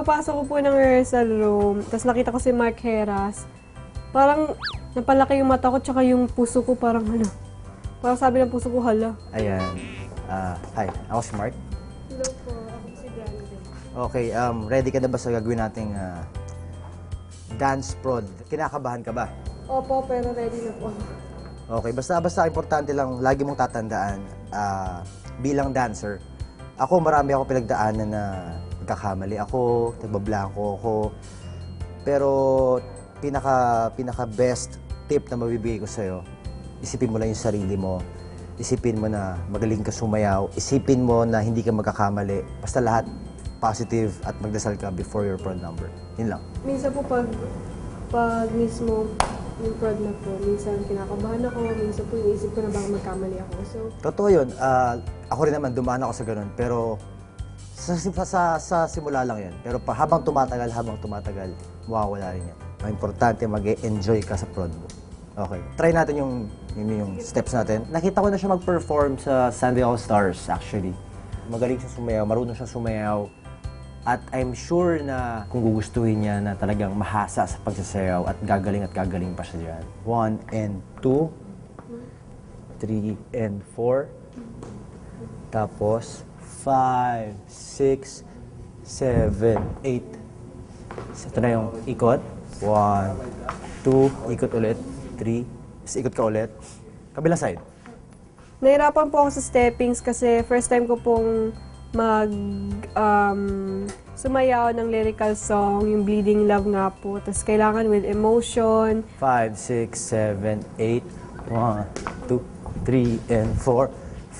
Pagpasok ko po ng rehearsal room, tapos nakita ko si Mark Heras, parang napalaki yung mata ko, tsaka yung puso ko parang ano, parang sabi ng puso ko, hala. Ayan. Ah, hi, ako si Mark. Hello po, ako si Grande. Okay, um, ready ka na ba sa gagawin nating ah, dance prod? Kinakabahan ka ba? Opo, pero ready na po. Okay, basta basta importante lang lagi mong tatandaan ah, bilang dancer. Ako marami ako pinagdaanan na nagkakamali ako, nagbablanko ako. Pero pinaka pinaka best tip na mabibigay ko sa isipin mo lang yung sarili mo. Isipin mo na magaling ka sumayaw. Isipin mo na hindi ka magkakamali. Basta lahat positive at magdasal ka before your prod number. Yun lang. Minsan po pag, pag mismo yung prod na po, minsan kinakabahan ako, minsan po iniisip ko na baka magkamali ako. So, Totoo yun. Ah, ako rin naman, dumaan ako sa ganun. Pero sa, sa, sa, simula lang yan. Pero pa, habang tumatagal, habang tumatagal, mawawala rin yan. Ang importante, mag-enjoy ka sa prod mo. Okay. Try natin yung, yung, yung steps natin. Nakita ko na siya mag-perform sa Sunday All Stars, actually. Magaling siya sumayaw, marunong siya sumayaw. At I'm sure na kung gugustuhin niya na talagang mahasa sa pagsasayaw at gagaling at gagaling pa siya dyan. One and two. Three and four. Tapos, five, six, seven, eight. So, ito na yung ikot. One, two, ikot ulit. Three, tapos ikot ka ulit. Kabilang side. nahirapan po ako sa steppings kasi first time ko pong mag um, sumayaw ng lyrical song, yung Bleeding Love nga po. Tapos kailangan with emotion. Five, six, seven, eight. One, two, three, and four.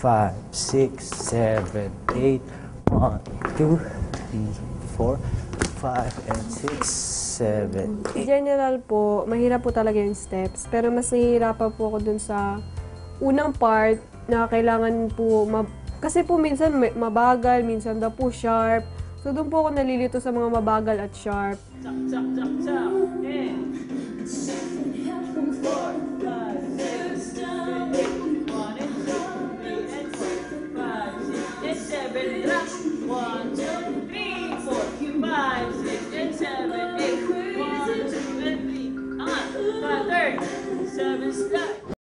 Five, six, seven, eight. One, two, three, four. Five, and six, seven, In general po, mahirap po talaga yung steps. Pero mas nahihirapan po ako dun sa unang part na kailangan po ma- kasi po minsan may- mabagal, minsan daw po sharp. So doon po ako nalilito sa mga mabagal at sharp. One, two, three, four, five, six, and seven, eight. One, two, and three. Angat. Five, third. Seven.